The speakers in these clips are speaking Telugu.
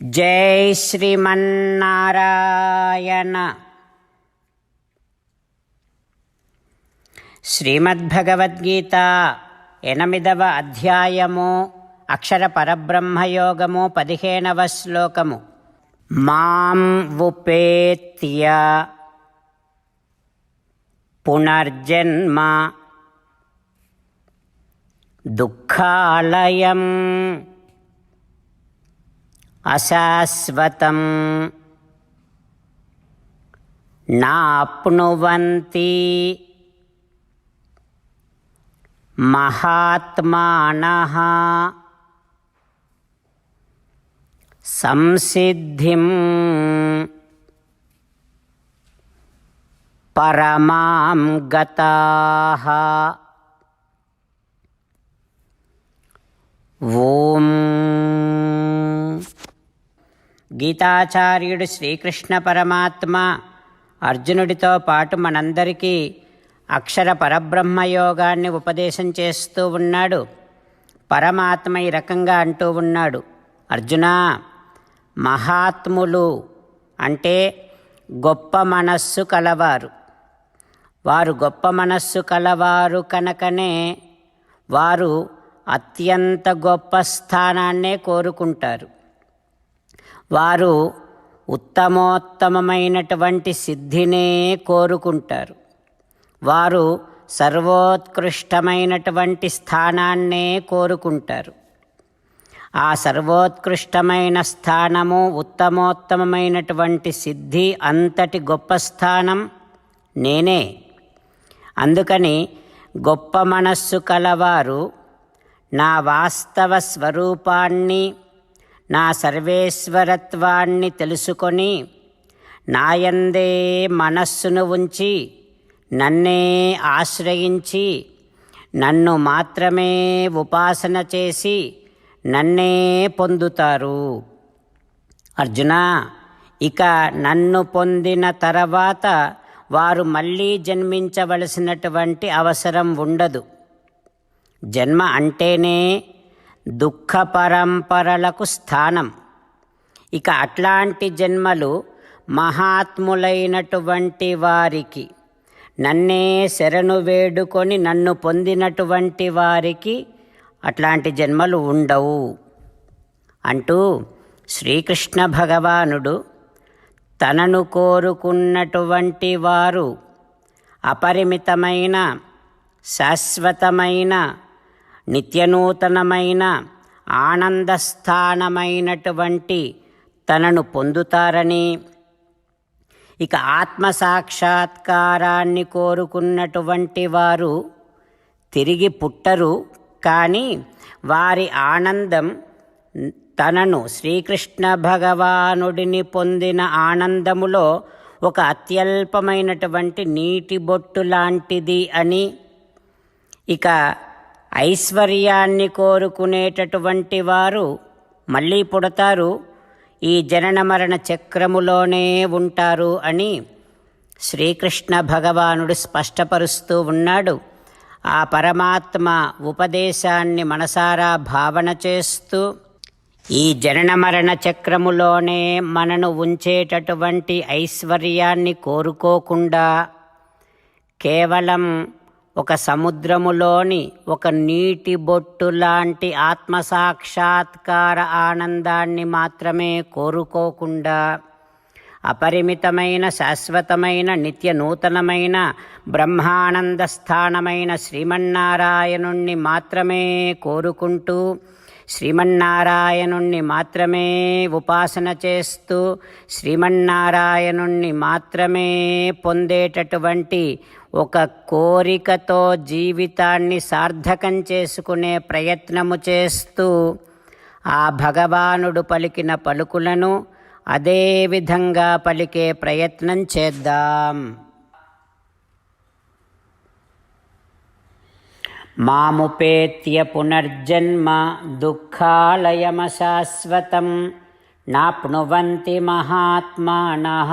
జై శ్రీమన్నారాయణ. శ్రీమద్భగవద్గీత ఎనిమిదవ అధ్యాయము అక్షర పరబ్రహ్మయోగము పదిహేనవ శ్లోకము. మాం ఉపేత్య పునర్జన్మ దుఃఖాలయం. अशाश्वतं नाप्नुवन्ति महात्मानः। संसिद्धिं परमां गताः। ॐ గీతాచార్యుడు శ్రీకృష్ణ పరమాత్మ అర్జునుడితో పాటు మనందరికీ అక్షర పరబ్రహ్మయోగాన్ని ఉపదేశం చేస్తూ ఉన్నాడు. పరమాత్మ ఈ రకంగా అంటూ ఉన్నాడు. అర్జున మహాత్ములు అంటే గొప్ప మనస్సు కలవారు. వారు గొప్ప మనస్సు కలవారు కనుకనే వారు అత్యంత గొప్ప స్థానాన్నే కోరుకుంటారు. వారు ఉత్తమోత్తమమైనటువంటి సిద్ధినే కోరుకుంటారు. వారు సర్వోత్కృష్టమైనటువంటి స్థానాన్నే కోరుకుంటారు. ఆ సర్వోత్కృష్టమైన స్థానము ఉత్తమోత్తమమైనటువంటి సిద్ధి అంతటి గొప్ప స్థానం నేనే. అందుకని గొప్ప మనస్సు కలవారు నా వాస్తవ స్వరూపాన్ని నా సర్వేశ్వరత్వాన్ని తెలుసుకొని నాయందే మనస్సును ఉంచి నన్నే ఆశ్రయించి నన్ను మాత్రమే ఉపాసన చేసి నన్నే పొందుతారు. అర్జున ఇక నన్ను పొందిన తర్వాత వారు మళ్ళీ జన్మించవలసినటువంటి అవసరం ఉండదు. జన్మ అంటేనే దుఃఖ పరంపరలకు స్థానం. ఇక అట్లాంటి జన్మలు మహాత్ములైనటువంటి వారికి నన్నే శరణు వేడుకొని నన్ను పొందినటువంటి వారికి అట్లాంటి జన్మలు ఉండవు. అంటూ శ్రీకృష్ణ భగవానుడు తనను కోరుకున్నటువంటి వారు అపరిమితమైన శాశ్వతమైన నిత్యనూతనమైన ఆనందస్థానమైనటువంటి తనను పొందుతారని ఇక ఆత్మ సాక్షాత్కారాన్ని కోరుకున్నటువంటి వారు తిరిగి పుట్టరు. కానీ వారి ఆనందం తనను శ్రీకృష్ణ భగవానుడిని పొందిన ఆనందములో ఒక అత్యల్పమైనటువంటి నీటి బొట్టు లాంటిది అని ఇక ఐశ్వర్యాన్ని కోరుకునేటటువంటి వారు మళ్ళీ పుడతారు ఈ జనన మరణ చక్రములోనే ఉంటారు అని శ్రీకృష్ణ భగవానుడు స్పష్టపరుస్తూ ఉన్నాడు. ఆ పరమాత్మ ఉపదేశాన్ని మనసారా భావన చేస్తూ ఈ జనన మరణ చక్రములోనే మనను ఉంచేటటువంటి ఐశ్వర్యాన్ని కోరుకోకుండా కేవలం ఒక సముద్రములోని ఒక నీటి బొట్టు లాంటి ఆత్మసాక్షాత్కార ఆనందాన్ని మాత్రమే కోరుకోకుండా అపరిమితమైన శాశ్వతమైన నిత్య నూతనమైన బ్రహ్మానంద స్థానమైన శ్రీమన్నారాయణుణ్ణి మాత్రమే కోరుకుంటూ శ్రీమన్నారాయణుణ్ణి మాత్రమే ఉపాసన చేస్తూ శ్రీమన్నారాయణుణ్ణి మాత్రమే పొందేటటువంటి ఒక కోరికతో జీవితాన్ని సార్థకం చేసుకునే ప్రయత్నము చేస్తూ ఆ భగవానుడు పలికిన పలుకులను అదే విధంగా పలికే ప్రయత్నం చేద్దాం. మాముపేత్య పునర్జన్మ దుఃఖాలయమశాశ్వతం నాప్నువంతి మహాత్మానః.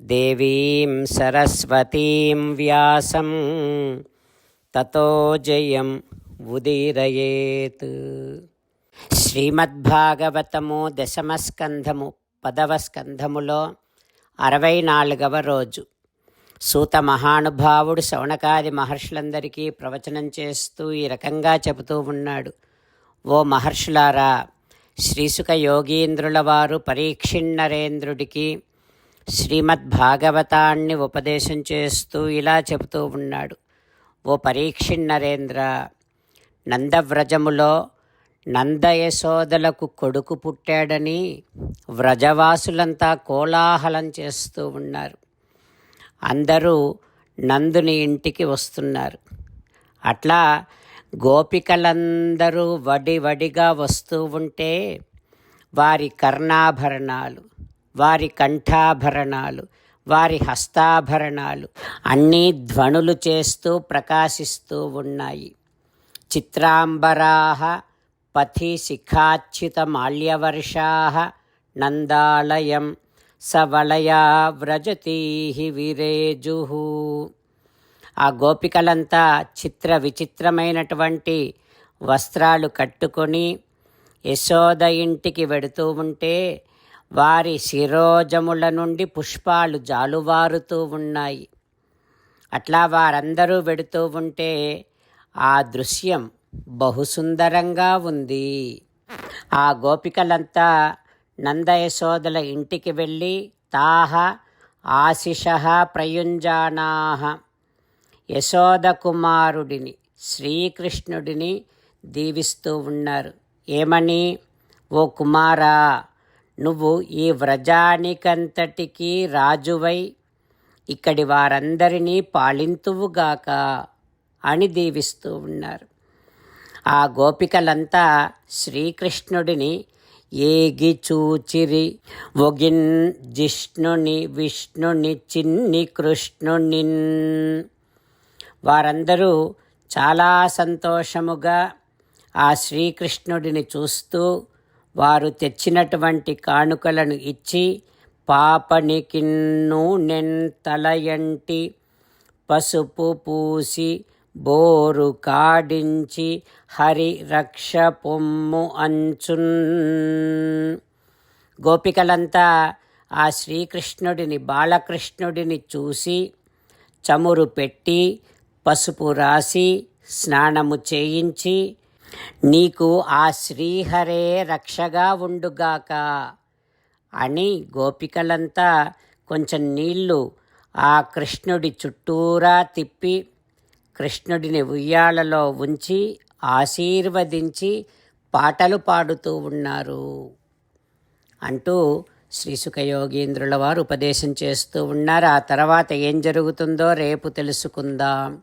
దేవీం సరస్వతీం వ్యాసం తతో జయం ఉదీరయేత్. శ్రీమద్భాగవతము దశమస్కంధము పదవ స్కంధములో అరవై నాలుగవ రోజు. సూత మహానుభావుడు శౌనకాది మహర్షులందరికీ ప్రవచనం చేస్తూ ఈ రకంగా చెబుతూ ఉన్నాడు. ఓ మహర్షులారా శ్రీసుక యోగీంద్రుల వారు పరీక్షిణరేంద్రుడికి శ్రీమద్ భాగవతాన్ని ఉపదేశం చేస్తూ ఇలా చెబుతూ ఉన్నాడు. ఓ పరీక్షి నరేంద్ర నందవ్రజములో నందయశోదలకు కొడుకు పుట్టాడని వ్రజవాసులంతా కోలాహలం చేస్తూ ఉన్నారు. అందరూ నందుని ఇంటికి వస్తున్నారు. అట్లా గోపికలందరూ వడి వడిగా వస్తూ ఉంటే వారి కర్ణాభరణాలు వారి కంఠాభరణాలు వారి హస్తాభరణాలు అన్నీ ధ్వనులు చేస్తూ ప్రకాశిస్తూ ఉన్నాయి. చిత్రాంబరాహ పథి శిఖాచ్యుత మాల్యవర్షా నందాలయం సవళయా వ్రజతీ విరేజు. ఆ గోపికలంతా చిత్ర విచిత్రమైనటువంటి వస్త్రాలు కట్టుకొని యశోద ఇంటికి వెడుతూ ఉంటే వారి శిరోజముల నుండి పుష్పాలు జాలువారుతూ ఉన్నాయి. అట్లా వారందరూ వెడుతూ ఉంటే ఆ దృశ్యం బహుసుందరంగా ఉంది. ఆ గోపికలంతా నందయశోదల ఇంటికి వెళ్ళి తాహ ఆశిష ప్రయుంజానాహ యశోద కుమారుడిని శ్రీకృష్ణుడిని దీవిస్తూ ఉన్నారు. ఏమని? ఓ కుమారా నువ్వు ఈ వ్రజానికంతటికీ రాజువై ఇక్కడి వారందరినీ పాలింతువుగాక అని దీవిస్తూ ఉన్నారు. ఆ గోపికలంతా శ్రీకృష్ణుడిని ఏగి చూచిరి ఒగిన్ జిష్ణుని విష్ణుని చిన్ని కృష్ణునిన్ వారందరూ చాలా సంతోషముగా ఆ శ్రీకృష్ణుడిని చూస్తూ వారు తెచ్చినటువంటి కానుకలను ఇచ్చి పాపనికిన్ను నెంతలయంటి పసుపు పూసి బోరు కాడించి హరి రక్ష పొమ్ము అంచున్. గోపికలంతా ఆ శ్రీకృష్ణుడిని బాలకృష్ణుడిని చూసి చమురు పెట్టి పసుపు రాసి స్నానము చేయించి నీకు ఆ శ్రీహరే రక్షగా ఉండుగాక. అని గోపికలంతా కొంచెం నీళ్ళు ఆ కృష్ణుడి చుట్టూరా తిప్పి కృష్ణుడిని ఉయ్యాలలో ఉంచి ఆశీర్వదించి పాటలు పాడుతూ ఉన్నారు. అంటూ శ్రీసుఖయోగీంద్రుల వారు ఉపదేశం చేస్తూ ఉన్నారు. ఆ తర్వాత ఏం జరుగుతుందో రేపు తెలుసుకుందాం.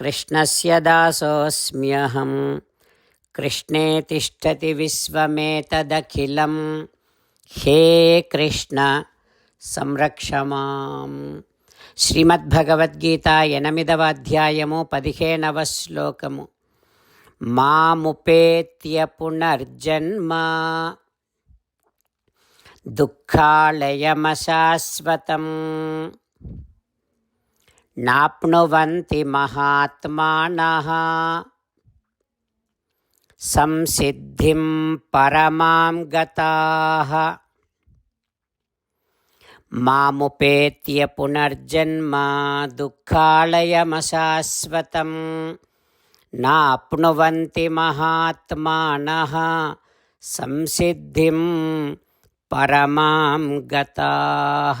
కృష్ణస్య దాసోऽస్మ్యహం కృష్ణే తిష్టతి విశ్వమేతదఖిలం హే కృష్ణ సంరక్షమాం శ్రీమద్భగవద్గీత ఎనిమిదవ అధ్యాయము పదిహేనవ శ్లోకము మాముపేత్య పునర్జన్మ దుఃఖాళయమశాశ్వతం నాప్నువంతి మహాత్మానः సంసిద్ధిం పరమాం గతాः మాముపేత్య పునర్జన్మ దుఃఖాలయమశాశ్వతం నాప్నువంతి మహాత్మానः సంసిద్ధిం పరమాం గతాः